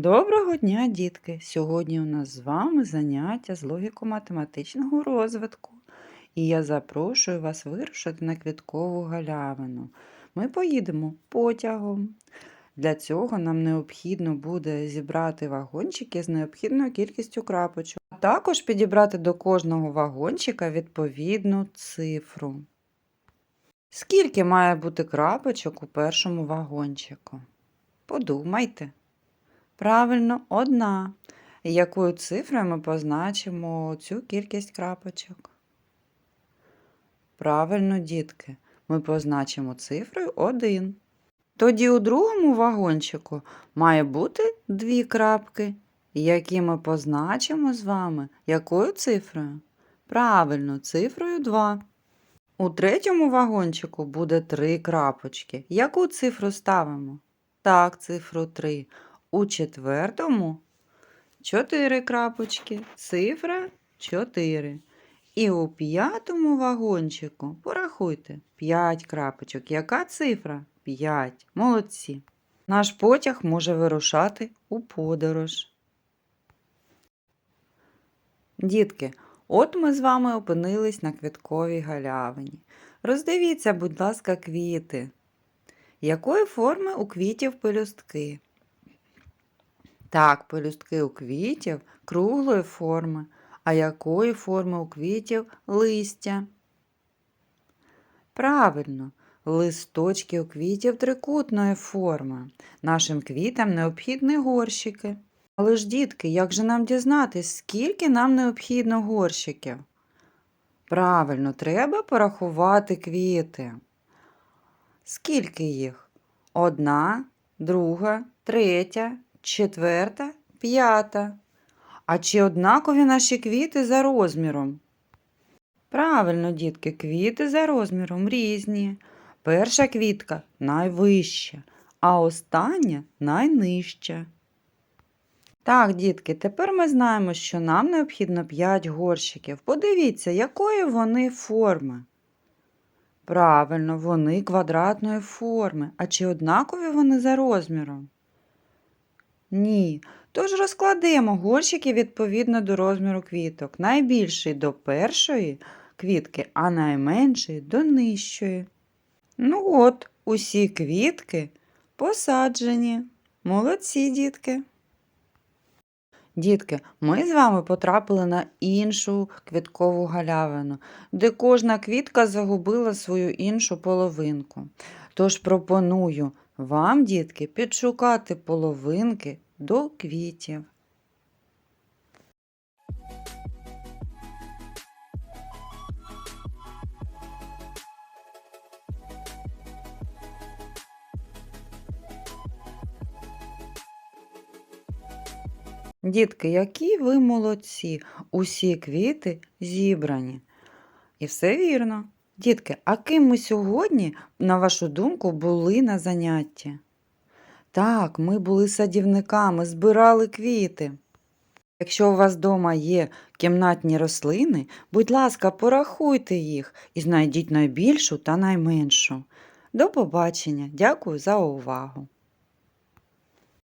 Доброго дня, дітки! Сьогодні у нас з вами заняття з логіко-математичного розвитку. І я запрошую вас вирушити на квіткову галявину. Ми поїдемо потягом. Для цього нам необхідно буде зібрати вагончики з необхідною кількістю крапочок, а також підібрати до кожного вагончика відповідну цифру. Скільки має бути крапочок у першому вагончику? Подумайте. Правильно, одна. Якою цифрою ми позначимо цю кількість крапочок? Правильно, дітки, ми позначимо цифрою 1. Тоді у другому вагончику має бути дві крапки, які ми позначимо з вами якою цифрою? Правильно, цифрою 2. У третьому вагончику буде три крапочки. Яку цифру ставимо? Так, цифру 3. У четвертому 4 крапочки, цифра 4. І у п'ятому вагончику порахуйте 5 крапочок. Яка цифра? 5. Молодці. Наш потяг може вирушати у подорож. Дітки, от ми з вами опинились на квітковій галявині. Роздивіться, будь ласка, квіти. Якої форми у квітів пелюстки? Так, пелюстки у квітів круглої форми, а якої форми у квітів листя? Правильно, листочки у квітів трикутної форми. Нашим квітам необхідні горщики. Але ж, дітки, як же нам дізнатись, скільки нам необхідно горщиків? Правильно, треба порахувати квіти. Скільки їх? Одна, друга, третя, четверта, п'ята. А чи однакові наші квіти за розміром? Правильно, дітки, квіти за розміром різні. Перша квітка найвища, а остання найнижча. Так, дітки, тепер ми знаємо, що нам необхідно 5 горщиків. Подивіться, якої вони форми. Правильно, вони квадратної форми. А чи однакові вони за розміром? Ні. Тож розкладемо горщики відповідно до розміру квіток. Найбільший до першої квітки, а найменший до нижчої. Ну от, усі квітки посаджені. Молодці, дітки. Дітки, ми з вами потрапили на іншу квіткову галявину, де кожна квітка загубила свою іншу половинку. Тож пропоную вам, дітки, підшукати половинки до квітів. Дітки, які ви молодці, усі квіти зібрані. І все вірно. Дітки, а ким ми сьогодні, на вашу думку, були на занятті? Так, ми були садівниками, збирали квіти. Якщо у вас вдома є кімнатні рослини, будь ласка, порахуйте їх і знайдіть найбільшу та найменшу. До побачення. Дякую за увагу!